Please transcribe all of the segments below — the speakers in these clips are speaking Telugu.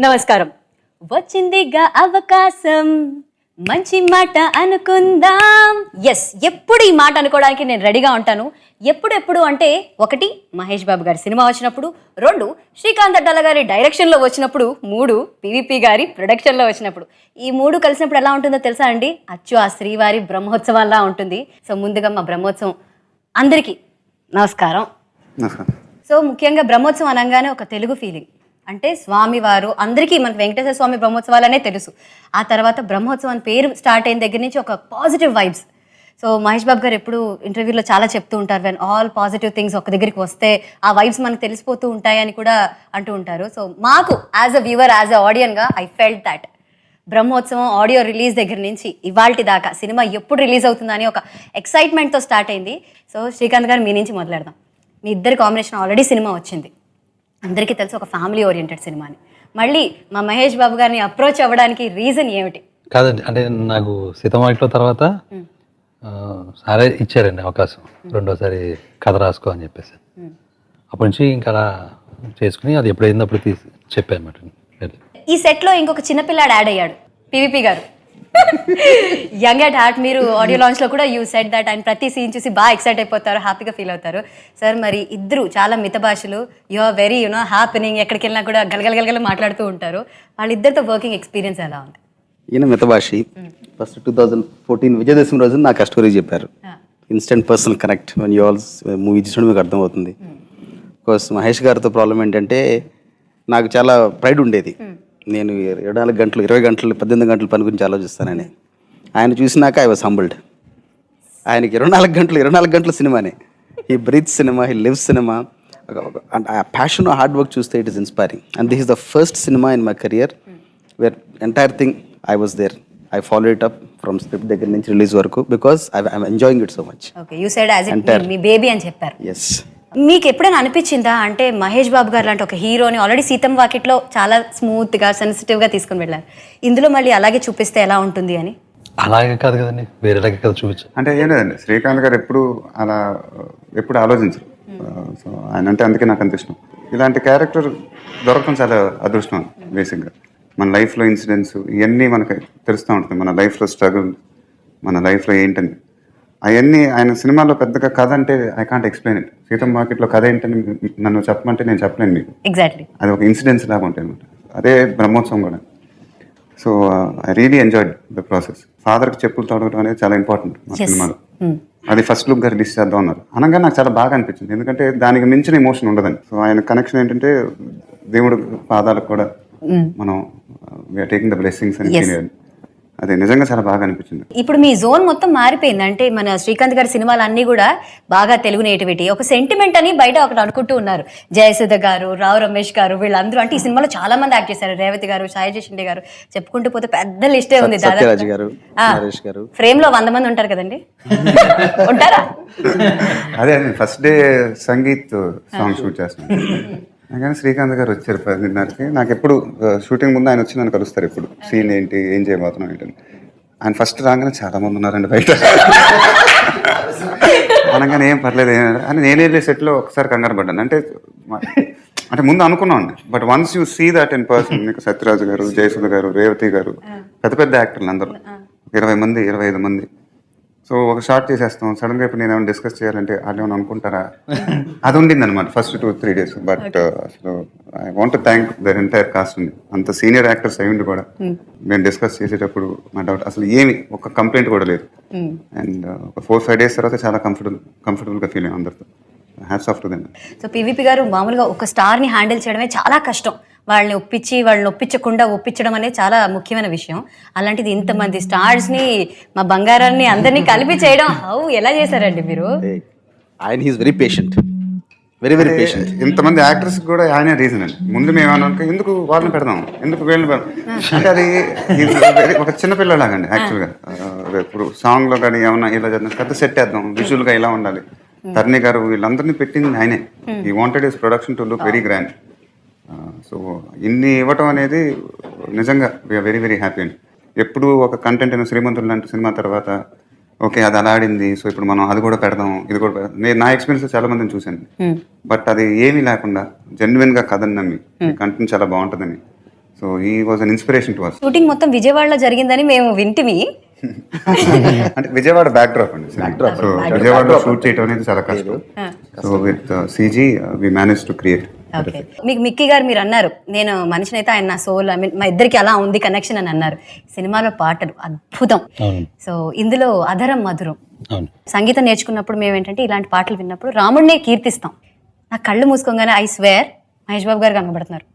నమస్కారం. వచ్చిందిగా అవకాశం. మంచి మాట అనుకుందాం. ఎస్ ఎప్పుడు ఈ మాట అనుకోవడానికి నేను రెడీగా ఉంటాను. ఎప్పుడెప్పుడు అంటే ఒకటి మహేష్ బాబు గారి సినిమా వచ్చినప్పుడు రెండు శ్రీకాంత్ అడ్డాల గారి డైరెక్షన్లో వచ్చినప్పుడు మూడు పివిపి గారి ప్రొడక్షన్లో వచ్చినప్పుడు. ఈ మూడు కలిసినప్పుడు ఎలా ఉంటుందో తెలుసా అండి? అచ్చు ఆ శ్రీవారి బ్రహ్మోత్సవాల్లా ఉంటుంది. సో ముందుగా మా బ్రహ్మోత్సవం అందరికీ నమస్కారం. సో ముఖ్యంగా బ్రహ్మోత్సవం అనగానే ఒక తెలుగు ఫీలింగ్ అంటే స్వామివారు అందరికీ మనకు వెంకటేశ్వర స్వామి బ్రహ్మోత్సవాలనే తెలుసు. ఆ తర్వాత బ్రహ్మోత్సవం పేరు స్టార్ట్ అయిన దగ్గర నుంచి ఒక positive vibes so Mahesh Babu గారు ఎప్పుడు ఇంటర్వ్యూలో చాలా చెప్తూ ఉంటారు. వెన్ ఆల్ పాజిటివ్ థింగ్స్ ఒక దగ్గరికి వస్తే ఆ వైబ్స్ మనకు తెలిసిపోతూ ఉంటాయని కూడా అంటూ ఉంటారు. సో మాకు as a viewer as a ఆడియన్గా I felt that Brahmotsavam audio release దగ్గర నుంచి ఇవాల్టి దాకా సినిమా ఎప్పుడు రిలీజ్ అవుతుందని ఒక ఎక్సైట్మెంట్తో స్టార్ట్ అయింది. సో శ్రీకాంత్ గారు మీ నుంచి మొదలెడదాం. మీ ఇద్దరి కాంబినేషన్ ఆల్రెడీ సినిమా వచ్చింది. అందరికీ తెలుసు ఒక ఫ్యామిలీ ఓరియంటెడ్ సినిమా అని మళ్ళీ మా మహేష్ బాబు గారిని అప్రోచ్ అవ్వడానికి రీజన్ ఏమిటి? కాదండి అంటే నాకు సీతమాయిట్లో తర్వాత సారే ఇచ్చారండి అవకాశం. రెండోసారి కథ రాసుకో అని చెప్పేసి. అప్పటి నుంచి ఇంకా అలా చేసుకుని అది ఎప్పుడైంది అప్పుడు తీసి చెప్పాను అనమాట ఈ సెట్లో ఇంకొక చిన్నపిల్లాడు యాడ్ అయ్యాడు పివిపి గారు. యంగ్ అట్ హార్ట్ మీరు ఆడియో లాంచ్లో కూడా యూ సెట్ దట్ ఆయన ప్రతి సీన్ చూసి బాగా ఎక్సైట్ అయిపోతారు హ్యాపీగా ఫీల్ అవుతారు. సార్ మరి ఇద్దరు చాలా మిత భాషలు you are very you know happening ఎక్కడికి వెళ్ళినా కూడా గలగల గలగల మాట్లాడుతూ ఉంటారు. వాళ్ళిద్దరితో వర్కింగ్ ఎక్స్పీరియన్స్ ఎలా ఉంది? ఈయన మితభాషి first two thousand fourteen Vijayadashami రోజు నాకు ఆ స్టోరీ చెప్పారు. Instant personal connect one you ఆల్స్ movie చూసినప్పుడు మీకు అర్థమవుతుంది. కోర్స్ మహేష్ గారితో ప్రాబ్లం ఏంటంటే నాకు చాలా ప్రైడ్ ఉండేది. నేను ఇరవై నాలుగు గంటలు ఇరవై గంటలు పద్దెనిమిది గంటల పని గురించి ఆలోచిస్తానని. ఆయన చూసినాక ఐ వాజ్ హంబుల్డ్ ఆయనకి ఇరవై నాలుగు గంటలు ఇరవై నాలుగు గంటల సినిమానే. ఈ బ్రీత్ సినిమా ఈ లివ్ సినిమా ఆ ప్యాషన్ హార్డ్ వర్క్ చూస్తే it is inspiring and this is the first cinema in my career where entire thing I was there I follow it up from script దగ్గర నుంచి రిలీజ్ వరకు because I enjoying it so much okay you side as it. Me baby అని చెప్పారు. ఎస్ మీకు ఎప్పుడైనా అనిపించిందా? అంటే మహేష్ బాబు గారు లాంటి ఒక హీరోని ఆల్రెడీ సీతం వాకిట్లో చాలా స్మూత్గా సెన్సిటివ్గా తీసుకుని వెళ్ళారు. ఇందులో మళ్ళీ అలాగే చూపిస్తే ఎలా ఉంటుంది అని? అలాగే కాదు కదండి. వేరేలాగే కదా చూపించాను అంటే ఏం లేదండి. శ్రీకాంత్ గారు ఎప్పుడు అలా ఎప్పుడు ఆలోచించరు. సో ఆయన అంటే అందుకే నాకు అంత ఇష్టం. ఇలాంటి క్యారెక్టర్ దొరకడం చాలా అదృష్టం బేసిక్గా. మన లైఫ్లో ఇన్సిడెంట్స్ ఇవన్నీ మనకి తెలుస్తూ ఉంటుంది మన లైఫ్లో స్ట్రగుల్ మన లైఫ్లో ఏంటని. అవన్నీ ఆయన సినిమాలో పెద్దగా కథ అంటే ఐ కాంట్ ఎక్స్ప్లెయిన్ ఇట్ సీతం మార్కెట్లో కథ ఏంటని నన్ను చెప్పమంటే నేను చెప్పలేను మీకు. ఎగ్జాక్ట్లీ అది ఒక ఇన్సిడెంట్స్ లాగా ఉంటాయి అనమాట. అదే బ్రహ్మోత్సవం కూడా. So I really enjoyed the process ఫాదర్కి చెప్పులు తొడగడం అనేది చాలా ఇంపార్టెంట్ మా సినిమాలో. అది ఫస్ట్ లుక్గా రిలీజ్ చేద్దాం అన్నారు. అనగా నాకు చాలా బాగా అనిపించింది. ఎందుకంటే దానికి మించిన ఎమోషన్ ఉండదని సో ఆయన కనెక్షన్ ఏంటంటే దేవుడు పాదాలకు కూడా మనం వీఆర్ టేకింగ్ ద బ్లెస్సింగ్స్ అని. అది నిజంగా చాలా బాగా అనిపించింది. ఇప్పుడు మీ జోన్ మొత్తం మారిపోయింది. అంటే మన శ్రీకాంత్ గారి సినిమాలు అన్నీ కూడా బాగా తెలుగు నేటివిటీ ఒక సెంటిమెంట్ అని బయట ఒకటి అనుకుంటూ ఉన్నారు. జయసుధ గారు రావు రమేష్ గారు వీళ్ళందరూ. అంటే ఈ సినిమాలో చాలా మంది యాక్ట్ చేశారు. రేవతి గారు సాయి జయశిండే గారు. చెప్పుకుంటూ పోతే పెద్ద లిస్టే ఉంది గారు. ఫ్రేమ్లో వంద మంది ఉంటారు కదండి. ఉంటారా? అదే first day Sangeet song shoot చేస్తున్నాను. కానీ శ్రీకాంత్ గారు వచ్చారు పదిన్నరకి నాకు ఎప్పుడు షూటింగ్ ముందు ఆయన వచ్చి నన్ను కలుస్తారు ఎప్పుడు. సీన్ ఏంటి ఏం చేయబోతున్నాం ఏంటని ఆయన ఫస్ట్ రాగానే చాలా మంది ఉన్నారండి బయట. అనగానే ఏం పర్లేదు ఏం. అని నేను వెళ్ళే సెట్లో ఒకసారి కంగారు పడ్డాను. అంటే అంటే ముందు అనుకున్నాం but once you see that in person మీకు సత్యరాజు గారు జయసుధ గారు రేవతి గారు పెద్ద పెద్ద యాక్టర్లు అందరూ. ఇరవై మంది ఇరవై ఐదు మంది. సో ఒక షార్ట్ చేసేస్తాం. సడన్గా ఇప్పుడు నేను ఏమైనా డిస్కస్ చేయాలంటే వాళ్ళు ఏమైనా అనుకుంటారా? అది ఉండింది అనమాట first two three days. But అసలు I want thank their entire cast ఉంది అంత సీనియర్ యాక్టర్స్ అయ్యిండి కూడా. మేము డిస్కస్ చేసేటప్పుడు మా డౌట్ అసలు ఏమి ఒక కంప్లైంట్ కూడా లేదు. అండ్ ఒక ఫోర్ ఫైవ్ డేస్ తర్వాత చాలా కంఫర్టబుల్ కంఫర్టబుల్గా ఫీల్ అయ్యాం అందరితో. Hats off to them so PVP గారు మామూలుగా ఒక స్టార్ని హ్యాండిల్ చేయడమే చాలా కష్టం. వాళ్ళని ఒప్పించి వాళ్ళని ఒప్పించకుండా ఒప్పించడం అనేది చాలా ముఖ్యమైన విషయం. అలాంటిది ఇంతమంది స్టార్స్ని మా బంగారాన్ని అందరినీ కలిపి చేయడం. హౌ ఎలా చేశారండి మీరు? ఆయన he's very patient very very patient ఇంతమంది యాక్టర్స్ కూడా ఆయనే రీజన్ అండి. ముందు మేము ఎందుకు వాళ్ళని పెడదాం? ఎందుకు వీళ్ళని పెడదాం? అంటే అది ఒక చిన్న పిల్లలాగండి యాక్చువల్గా ఇప్పుడు సాంగ్లో కానీ ఏమన్నా ఇలా చేద్దాం పెద్ద సెట్ వేద్దాం విజువల్గా ఇలా ఉండాలి. తర్ని గారు వీళ్ళందరినీ పెట్టింది ఆయనే. ఈ wanted his production to look very grand so ఇన్ని ఇవ్వటం అనేది నిజంగా వీఆర్ వెరీ వెరీ హ్యాపీ అండి. ఎప్పుడు ఒక కంటెంట్ అయిన శ్రీమంతుడు లాంటి సినిమా తర్వాత ఓకే అది అలా ఆడింది సో ఇప్పుడు మనం అది కూడా పెడదాం ఇది కూడా పెడదాం. నేను నా ఎక్స్పీరియన్స్ చాలా మందిని చూశాను. బట్ అది ఏమీ లేకుండా జెన్యున్గా కథని నమ్మి కంటెంట్ చాలా బాగుంటుందని. సో ఈ was an inspiration to us shooting మొత్తం విజయవాడలో జరిగిందని మేము వింటిమి. అంటే విజయవాడ బ్యాక్ డ్రాప్ అండి సో విజయవాడలో షూట్ చేయడం అనేది చాలా కష్టం. So with CG we manage to create మీకు మిక్కీ గారు మీరు అన్నారు నేను మనిషిని అయితే ఆయన నా సోల్ ఐ మీన్ మా ఇద్దరికి అలా ఉంది కనెక్షన్ అని అన్నారు. సినిమాలో పాటలు అద్భుతం. సో ఇందులో అధరం మధురం. సంగీతం నేర్చుకున్నప్పుడు మేము ఏంటంటే ఇలాంటి పాటలు విన్నప్పుడు రాముడినే కీర్తిస్తాం. నా కళ్ళు మూసుకోగానే ఐ స్వేర్ మహేష్ బాబు గారు కనబడుతున్నారు.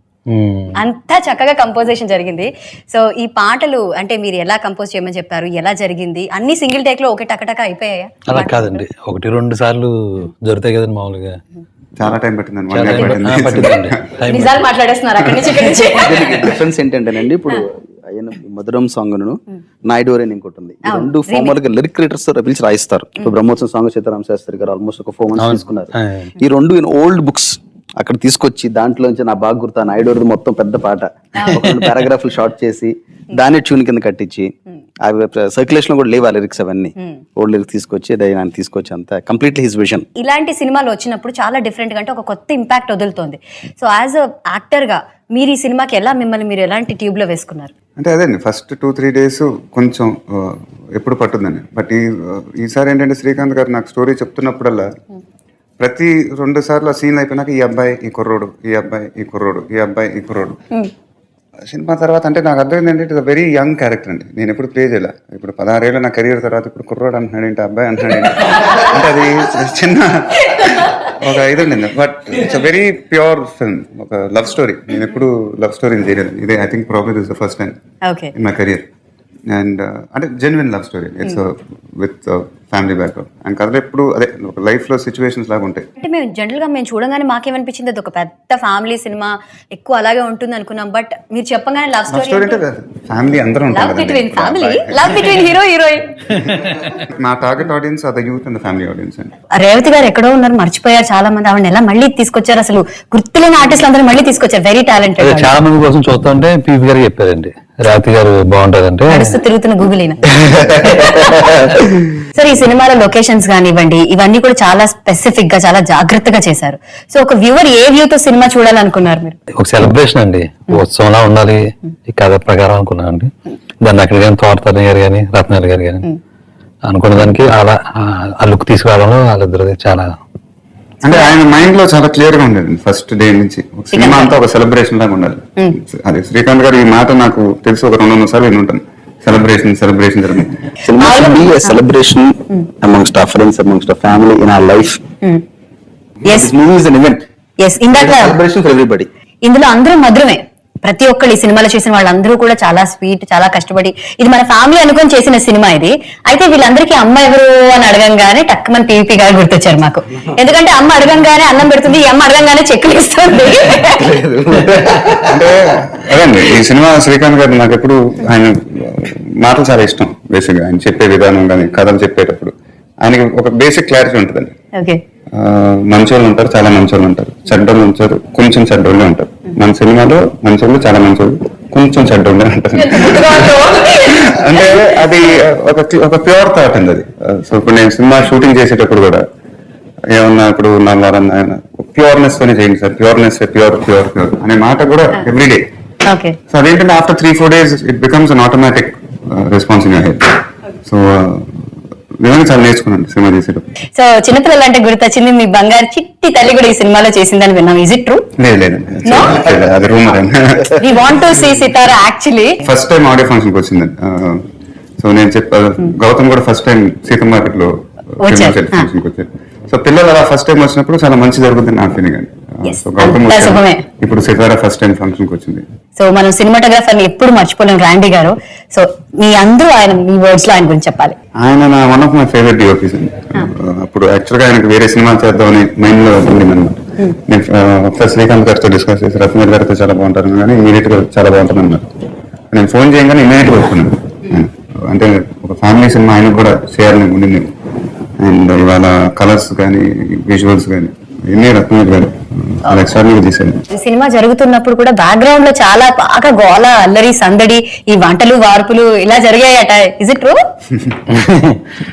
అంతా చక్కగా కంపోజిషన్ జరిగింది. సో ఈ పాటలు అంటే మీరు ఎలా కంపోజ్ చేయమని చెప్పారు ఎలా జరిగింది అన్ని సింగిల్ టేక్లో ఒకే టకటక అయిపోయాయా? అలా కాదండి. ఒకటి రెండు సార్లు జరుగుతాయి కదండి మామూలుగా. చాలా టైం పట్టింది. నిజాలు మాట్లాడేస్తున్నారు అక్కడి నుంచి ఇక్కడి నుంచి. డిఫరెన్స్ ఏంటంటేనండి ఇప్పుడు ఆయన మధురం సాంగ్ను నాయుడు అని ఇంకోటి ఉంది. రెండు ఫార్మల్గా లిరిక్ రైటర్స్ పిలిచి రాయిస్తారు. ఇప్పుడు బ్రహ్మోత్సవం సాంగ్ సీతారాం శాస్త్రి గారు ఆల్మోస్ట్ ఒక ఫోర్ మంత్స్ తీసుకున్నారు. ఈ రెండు ఇన్ ఓల్డ్ బుక్స్ అక్కడ తీసుకొచ్చి దాంట్లోంచి నా బాగా గుర్తా నాయుడు మొత్తం పెద్ద పాట. ఒక రెండు పారాగ్రాఫ్లు షార్ట్ చేసి దాన్ని ట్యూన్ కింద కట్టించి అవి సర్క్యులేషన్ కూడా లేవు ఆ లిరిక్స్ అవన్నీ ఓల్డ్ లిరిక్స్ తీసుకొచ్చి ఆయన తీసుకొచ్చి అంతా కంప్లీట్లీ హిస్ విజన్ ఇలాంటి సినిమాలు వచ్చినప్పుడు చాలా డిఫరెంట్గా అంటే ఒక కొత్త ఇంపాక్ట్ వదులుతోంది. సో యాజ్ అ యాక్టర్గా మీరు ఈ సినిమాకి ఎలా మిమ్మల్ని మీరు ఎలాంటి ట్యూబ్లో వేసుకున్నారు? అంటే అదే ఫస్ట్ టూ త్రీ డేస్ కొంచెం ఎప్పుడు పట్టుద్దని బట్ ఈ ఈసారి ఏంటంటే శ్రీకాంత్ గారు నాకు స్టోరీ చెప్తున్నప్పుడల్లా ప్రతి రెండు సార్లు ఆ సీన్ అయిపోయినాక ఈ అబ్బాయి ఈ కుర్రోడు ఈ అబ్బాయి ఈ కుర్రోడు ఈ అబ్బాయి ఈ కుర్రోడు. సినిమా తర్వాత అంటే నాకు అర్థమైంది ఏంటంటే ఇట్స్ వెరీ యంగ్ క్యారెక్టర్ అండి. నేను ఎప్పుడు ప్లే చేయలే. ఇప్పుడు పదహారేళ్ళ నా కెరీర్ తర్వాత ఇప్పుడు కుర్రోడు అంటున్నాడు ఏంటి అబ్బాయి అంటున్నాడు ఏంటి. అంటే అది చిన్న ఒక ఇది ఉండింది. But it's a very pure film ఒక లవ్ స్టోరీ నేను ఎప్పుడు లవ్ స్టోరీని చేయలేదు. ఇదే I think problem is the first time in my career and అంటే genuine love story it's with family background and కథలు ఎప్పుడు అదే ఒక లైఫ్లో సిచ్యువేషన్స్ లాగా ఉంటాయి. అంటే మేము జనరల్గా మేము చూడగానే మాకేమనిపించింది? అది ఒక పెద్ద ఫ్యామిలీ సినిమా ఎక్కువ అలాగే ఉంటుంది అనుకున్నాం. బట్ మీరు చెప్పగానే లవ్ స్టోరీ అంటే ఫ్యామిలీ అందరూ love between. Family love between hero heroine నా టార్గెట్ ఆడియన్స్ అది యూత్ అండ్ ఫ్యామిలీ ఆడియన్స్ అండి. రేవతి గారు ఎక్కడో ఉన్నారు మర్చిపోయారు చాలా మంది ఆవిడ ఎలా మళ్ళీ తీసుకొచ్చారు? అసలు గుర్తులేని ఆర్టిస్టులు అందరూ మళ్ళీ తీసుకొచ్చారు. వెరీ టాలెంటెడ్ చాలా మంది కోసం చూస్తుంటే పీపీ గారు చెప్పారండి. రాతి గారు నడుస్తూ తిరుగుతున్న గూగుల్ సరే ఈ సినిమాలో లొకేషన్స్ కానివ్వండి ఇవన్నీ కూడా చాలా స్పెసిఫిక్గా చాలా జాగ్రత్తగా చేశారు. సో ఒక వ్యూవర్ ఏ వ్యూ తో సినిమా చూడాలనుకున్నారు మీరు? ఒక సెలబ్రేషన్ అండి. ఉత్సవంలా ఉండాలి. ఈ కథ ప్రకారం అనుకున్నాను అండి. దాన్ని అక్కడ కానీ తోటతల్లి గారు కానీ రత్నాలు గారు కానీ అనుకున్న దానికి అలా ఆ- లుక్ తీసుకురావడంలో వాళ్ళిద్దరిది చాలా అంటే ఆయన మైండ్లో చాలా క్లియర్గా ఉండేది ఫస్ట్ డే నుంచి. సినిమా అంతా ఒక సెలబ్రేషన్ లాగా ఉండాలి. అదే శ్రీకాంత్ గారు ఈ మాట నాకు తెలిసి ఒక రెండు వందల సార్లు విని ఉంటాను సెలబ్రేషన్ సెలబ్రేషన్. సినిమా a celebration amongst our friends, amongst our family, in our life. Yes movie is an event. Yes ఇందాక celebration for everybody. ఇందులో అందరూ మధురమే. ప్రతి ఒక్కళ్ళు ఈ సినిమాలో చేసిన వాళ్ళందరూ కూడా చాలా స్వీట్ చాలా కష్టపడి ఇది మన ఫ్యామిలీ అనుకొని చేసిన సినిమా ఇది. అయితే వీళ్ళందరికీ అమ్మ ఎవరు అని అడగంగానే టక్కుమని పీవీపీ గారు గుర్తొచ్చారు మాకు. ఎందుకంటే అమ్మ అడగంగానే అన్నం పెడుతుంది ఈ అమ్మ అడగంగానే చెక్కులు ఇస్తుంది. అంటే అదండి ఈ సినిమా శ్రీకాంత్ గారు నాకు ఎప్పుడు ఆయన మాటలు చాలా ఇష్టం బేసిక్గా ఆయన చెప్పే విధానం కానీ కథలు చెప్పేటప్పుడు. ఆయనకి ఒక బేసిక్ క్లారిటీ ఉంటుందండి. ఆ, మంచోళ్ళు ఉంటారు చాలా మంచోళ్ళు ఉంటారు. చెడ్డోళ్ళు ఉంటారు కొంచెం చెడ్డోళ్ళే ఉంటారు. మన సినిమాలో మంచోళ్ళు చాలా మంచోళ్ళు కొంచెం చెడ్డోళ్ళే ఉంటారు అంటే అది ఒక ఒక ప్యూర్ థాట్ అండి అది. సో ఇప్పుడు నేను సినిమా షూటింగ్ చేసేటప్పుడు కూడా ఏమన్నా ఇప్పుడు నల్లరన్నా ప్యూర్నెస్ తోనే చేయండి sir. Pureness pure pure pure అనే మాట కూడా ఎవ్రీడే సో అదేంటంటే after three four days it becomes an automatic response in head so నిజంగా చాలా నేర్చుకున్నాను సినిమా చేసేటప్పుడు. సో చిన్నపిల్లలు అంటే గుర్తొచ్చింది మీ బంగారు చిట్టి తల్లి కూడా ఈ సినిమాలో చేసిందని విన్నాం. ఇజ్ ఇట్ ట్రూ లేదు లేదండి No? లేదు, అది rumour we want to see Sitara actually first time audio ఫంక్షన్కి వచ్చిందండి సో నేను చెప్ప గౌతమ్ కూడా ఫస్ట్ టైం సీతం మార్కెట్లో వచ్చారు. వచ్చారు. సో పిల్లలు అలా ఫస్ట్ టైం వచ్చినప్పుడు చాలా మంచి జరుగుతుంది నా ఫీలింగ్ అండి. సో గౌతమ్. ఇప్పుడు సితారా ఫస్ట్ టైం ఫంక్షన్కి వచ్చింది. సో మనం సినిమాటోగ్రాఫర్ని ఎప్పుడు మర్చిపోలేం రాండీ గారు. సో మీ అందరూ ఆయన మీ వర్డ్స్లో ఆయన గురించి చెప్పాలి. ఆయన నా one of my favourite DOPs అండి. అప్పుడు యాక్చువల్గా ఆయనకు వేరే సినిమా చేద్దామని మైండ్లో ఉండింది అనమాట నేను ఆ, ఒకసారి శ్రీకాంత్ గారితో డిస్కస్ చేసి రత్నవేల్ గారితో చాలా బాగుంటారు కానీ ఇమీడియట్గా చాలా బాగుంటుంది అన్నారు నేను ఫోన్ చేయగానే ఇమీడియట్గా ఒప్పుకున్నాను. ఆయన. అంటే ఒక ఫ్యామిలీ సినిమా ఆయనకు కూడా చేయాలని ఉండింది. అండ్ ఇవాళ కలర్స్ కానీ విజువల్స్ కానీ సినిమా జరుగుతున్నప్పుడు కూడా బ్యాక్గ్రౌండ్లో చాలా బాగా గోల అల్లరి సందడి ఈ వంటలు వార్పులు ఇలా జరిగాయట. ఇజ్ ఇట్ ట్రూ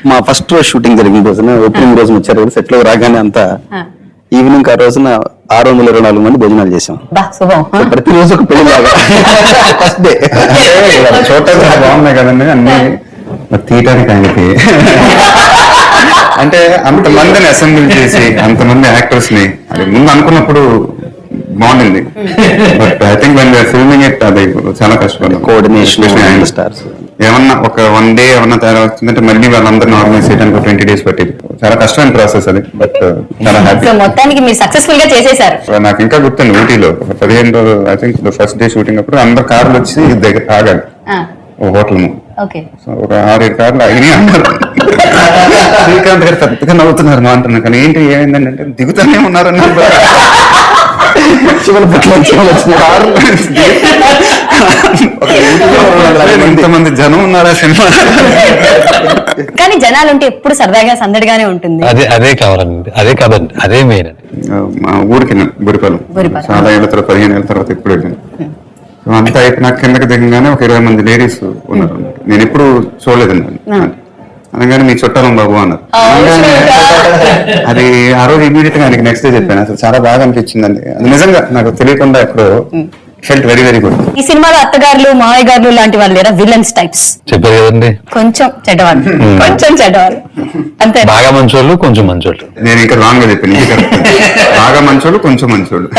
మా ఫస్ట్ రోజు షూటింగ్ జరిగిన రోజున ఓపెనింగ్ రోజున వచ్చారు కదా సెట్లో రాగానే అంతా ఈవినింగ్ ఆ రోజున ఆరు వందల ఇరవై నాలుగు మంది భోజనాలు చేసాం. ప్రతిరోజు ఒక పెళ్ళి లాగా. ఫస్ట్ డే చాలా బాగున్నాయి కదండి అన్ని తీయటానికి ఆయనకి. అంటే అంతమందిని అసెంబ్లీ చేసి అంతమంది యాక్టర్స్ని అది ముందు అనుకున్నప్పుడు బాగుండింది. But I think when filming it అది చాలా కష్టపడ్డాం. Stars. ఏమన్నా ఒక వన్ డే ఏమన్నా వచ్చిందంటే మళ్ళీ వాళ్ళందరినీ ఆర్గనైజ్ చేయడానికి ట్వంటీ డేస్ పట్టింది. చాలా కష్టమైన ప్రాసెస్ అది బట్ చాలా హ్యాపీ మొత్తానికి మీరు సక్సెస్ఫుల్గా చేసేసారు నాకు ఇంకా గుర్తుంది ఊటీలో. ఒక పదిహేను రోజు I think first day shooting అప్పుడు అందరు కార్లు వచ్చి దగ్గర ఆగాలి ఓ హోటల్ ముందు ఒక ఆరేడు కార్లు అయినాయి అన్నారు శ్రీకాంత్ గారు పెద్దగా నవ్వుతున్నారు మా అంటున్నారు కానీ ఏంటి ఏమైందండి అంటే దిగుతానే ఉన్నారు అన్నారు చివరి పట్ల చివరి వచ్చిన కారు ఇంతమంది జనం ఉన్నారా సినిమా? కానీ జనాలు ఉంటే ఎప్పుడు సరదాగా సందడిగానే ఉంటుంది. అదే అదే కావాలండి. అదే కాదండి. అదే మెయిన్ అండి. మా ఊరికి బురిపాలెం బురిపాలెం. చాలా ఏళ్ళ తర్వాత పదిహేను ఏళ్ళ తర్వాత ఇప్పుడు వెళ్ళాను. అంతా అయిపోయినా కిందకి దిగగానే ఒక ఇరవై మంది లేడీస్ ఉన్నారు నేను ఎప్పుడు చూడలేదండి అనగానే మీ చుట్టాలం బాబు అన్నారు. అది ఆ రోజు ఇమీడియట్గా ఆయనకి నెక్స్ట్ డే చెప్పాను. అసలు చాలా బాగా అనిపించిందండి. అది నిజంగా నాకు తెలియకుండా ఎక్కడో ఫెల్ట్ వెరీ వెరీ గుడ్ ఈ సినిమాలో అత్తగారులు మావయ్య గారులు లాంటి వాళ్ళు లేరా? విలన్స్ టైప్స్ చెప్పారు కదండి. కొంచెం చెడ్డవాళ్ళు. కొంచెం చెడ్డవాళ్ళు. అంతే. బాగా మంచోళ్ళు కొంచెం మంచోళ్ళు. నేను ఇంకా రాంగ్గా చెప్పాను. బాగా మంచోళ్ళు కొంచెం మంచోళ్ళు.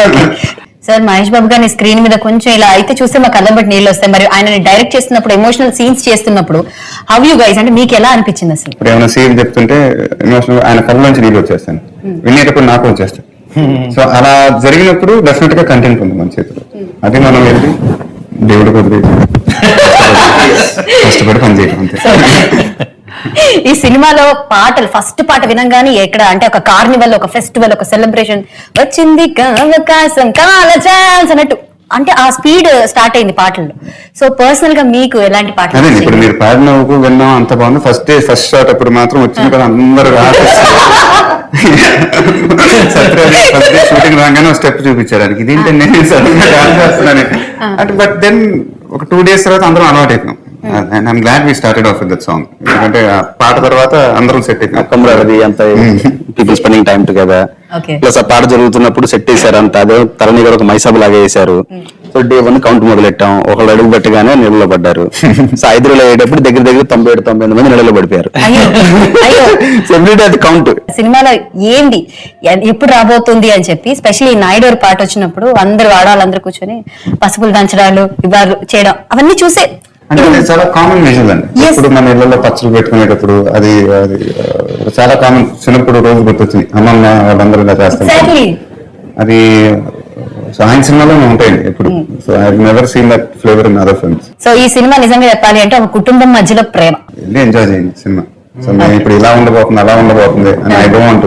సార్ మహేష్ బాబు గారిని స్క్రీన్ మీద కొంచెం ఇలా అయితే చూస్తే మాకు కళ్ళం బట్టి నీళ్ళు వస్తాయి. మరి ఆయనని డైరెక్ట్ చేస్తున్నప్పుడు ఎమోషనల్ సీన్స్ చేస్తున్నప్పుడు హౌ యూ గైస్ అంటే మీకు ఎలా అనిపించింది అసలు? ఇప్పుడు ఏమైనా సీన్ చెప్తుంటే ఎమోషనల్ ఆయన కళ్ళలోంచి నీళ్ళు వచ్చేస్తాను వినేటప్పుడు నాకు వచ్చేస్తాను సో అలా జరిగినప్పుడు డెఫినెట్గా కంటెంట్ ఉంది మన చేతిలో. అది మనం వెళ్ళి దేవుడు కుదిరి కష్టపడి పని చేయడం అంతే. ఈ సినిమాలో పాటలు ఫస్ట్ పాట వినంగానే ఎక్కడ అంటే ఒక కార్నివల్ ఒక ఫెస్టివల్ ఒక సెలబ్రేషన్ వచ్చింది అవకాశం కాల ఛాన్స్ అన్నట్టు. అంటే ఆ స్పీడ్ స్టార్ట్ అయింది పాటల్లో. సో పర్సనల్గా మీకు ఎలాంటి పాటలు ఇప్పుడు? మీరు పాడిన విన్నాం అంత బాగుంది. ఫస్ట్ డే ఫస్ట్ షాట్ అప్పుడు మాత్రం వచ్చింది కదా అందరూ సత్యరాజ్ ఫస్ట్ డే షూటింగ్ రాగానే స్టెప్ చూపించారు ఆయనకి. ఇదేంటి నేను సడన్గా డాన్స్ చేస్తున్నాను అంటే బట్ దెన్ ఒక టూ డేస్ తర్వాత అందరం అలవాటు అయిపోయాం and I'm glad we started off with that song ఎందుకంటే ఆ పాట తర్వాత అందరం సెట్ కమరాది అంత people spending time together Okay. Plus ఆ పాట జరుగుతున్నప్పుడు సెట్ వేసారు అంత అదే తలని కూడా ఒక మైసబ్ లాగా వేశారు. సో డే వన్ కౌంట్ మొదలెట్టాం. ఒకళ్ళు అడుగు పెట్టగానే నీళ్ళలో పడ్డారు. సో ఐదులో అయ్యేటప్పుడు దగ్గర దగ్గర తొంభై ఏడు తొంభై ఎనిమిది మంది నీళ్ళలో పడిపోయారు. ఎవ్రీడే అది కౌంట్ సినిమాలో ఏంటి ఎప్పుడు రాబోతుంది అని చెప్పి స్పెషల్లీ నాయుడు పాట వచ్చినప్పుడు అందరు ఆడవాళ్ళందరూ కూర్చొని పసుపులు దంచడాలు ఇవాళ చేయడం అవన్నీ చూసే అంటే అది చాలా కామన్ విజువల్ అండి. ఇప్పుడు మన ఇళ్ళలో పచ్చళ్ళు పెట్టుకునేటప్పుడు అది అది చాలా కామన్ చిన్నప్పుడు రోజు గుర్తొచ్చింది. అమ్మమ్మ వాళ్ళందరూ ఇలా చేస్తారు అది సో ఆయన సినిమాలోనే ఉంటాయండి ఎప్పుడు. So I never seen that flavour in other films so ఈ సినిమా నిజంగా చెప్పాలి అంటే ఒక కుటుంబం మధ్యలో ప్రేమ. వెళ్ళి ఎంజాయ్ చేయండి సినిమా. సో మేము ఇప్పుడు ఇలా ఉండబోతుంది అలా ఉండబోతుంది అని I don't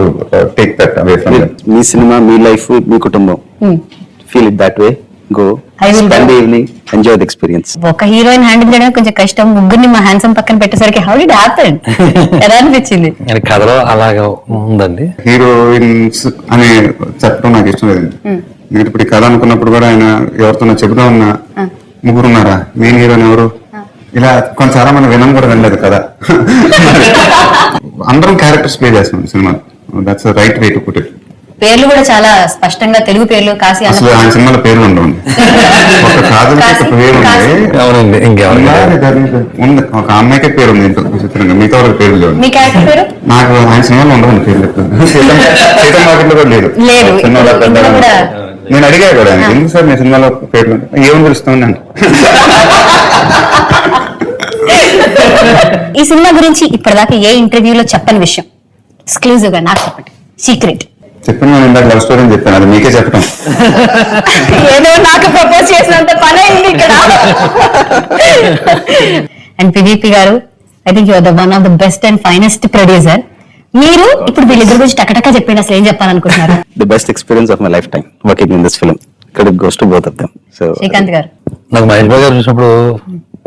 take that away from మీ సినిమా మీ లైఫ్ మీ కుటుంబం. Feel it that way go spend. Evening enjoy the experience ఒక హీరోయిన్ హ్యాండిల్ చేయడం కొంచెం కష్టం. ముగ్గురిని మా హ్యాండ్సమ్ పక్కన పెట్టేసరికి హౌ డిడ్ హ్యాపెన్ ఎలా అనిపించింది? అని కథలో అలాగా ఉందండి. హీరోయిన్స్ అని చెప్పడం నాకు ఇష్టం లేదండి నేను ఇప్పుడు కథ అనుకున్నప్పుడు కూడా ఆయన ఎవరితో చెబుతా ఉన్నా ముగ్గురు ఉన్నారా మెయిన్ హీరోయిన్ ఎవరు? ఇలా కొంచెం చాలా మంది వినం కూడా వినలేదు కదా. అందరం క్యారెక్టర్స్ ప్లే చేస్తున్నాం cinema that's right way to put it పేర్లు కూడా చాలా స్పష్టంగా తెలుగు పేర్లు కాశీ సినిమాలో పేర్లు ఉండవు. పేరు ఉంది ఒక అమ్మాయికే పేరు ఉంది ఇంట్లో విచిత్రంగా. మిగతా వాళ్ళకి పేరు లేవు. మీ క్యారెక్టర్ పేరు? నాకు ఆయన సినిమాలో సీతం మార్కెట్ కూడా లేదు. లేదు. నేను అడిగా కూడా ఎందుకు సార్ మీ సినిమాలో పేర్లు? ఉంటాయి?" ఏమని పిలుస్తామని అంటే. ఈ సినిమా గురించి ఇప్పటిదాకా ఏ ఇంటర్వ్యూలో చెప్పని విషయం? ఎక్స్క్లూజివ్గా నాకు చెప్పండి. సీక్రెట్ చెప్పిన నేను ఇందాక లవ్ స్టోరీ అని చెప్పాను అది మీకే చెప్పడం ఏదో నాకు ప్రపోజ్ చేసినంత పని అయింది ఇక్కడ. అండ్ పివిపి గారు I think your the one of the best and finest producer మీరు ఇప్పుడు వీళ్ళిద్దరి గురించి టకటకా చెప్పండి అసలు ఏం చెప్పాలనుకుంటున్నారు? The best experience of my life time working in this film ఇక్కడ goes to both of them so Srikanth గారు. నాకు మహేష్ బాబు గారు చూసినప్పుడు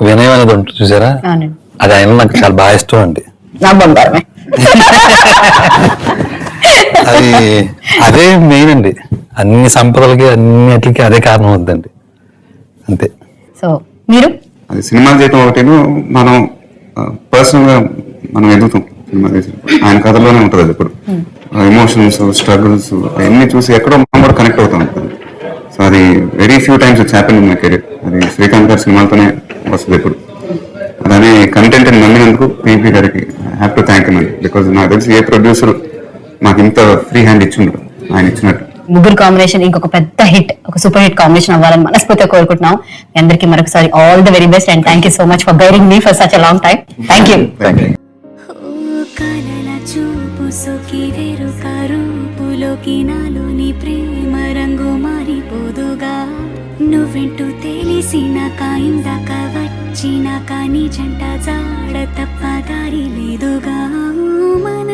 వినయం అనేది ఉంటుంది చూసారా? అవునండి. అది ఆయన నాకు చాలా బాగా ఇష్టం అండి. నా బంగారమే. అది అదే మెయిన్ అండి. అన్ని సంపదలకి అన్నిటికీ అదే కారణం అవుద్దండి. అంతే. సో మీరు? అది సినిమా చేయటం ఒకటేను మనం పర్సనల్గా మనం ఎదుగుతాం సినిమా చేసినప్పుడు ఆయన కథలోనే ఉంటుంది అది ఇప్పుడు ఎమోషన్స్ స్ట్రగుల్స్ అవన్నీ చూసి ఎక్కడో మనం కూడా కనెక్ట్ అవుతాం సో అది very few times it's happen in my career అది శ్రీకాంత్ గారి సినిమాలతోనే వస్తుంది ఇప్పుడు అలానే కంటెంట్ నమ్మినందుకు పీపీ గారికి have to thank you because నాకు తెలిసి ఏ ప్రొడ్యూసర్ మాకు ఇంత ఫ్రీ హ్యాండ్ ఇచ్చిండ్రు ఆయన ఇచ్చినట్టు. ముగ్గురు కాంబినేషన్ ఇంకొక పెద్ద హిట్ ఒక సూపర్ హిట్ కాంబినేషన్ అవ్వాలని మనస్ఫూర్తిగా కోరుకుంటున్నాం. మీ అందరికీ మరొకసారి all the very best and thank you so much for guiding me for such a long time thank you కరూపులోకి నాలోని ప్రేమ రంగు మారిపోదుగా నువ్వెంటూ తెలిసినాక ఇందాక వచ్చినాక నీ జంట జాడ తప్ప దారి లేదుగా. మన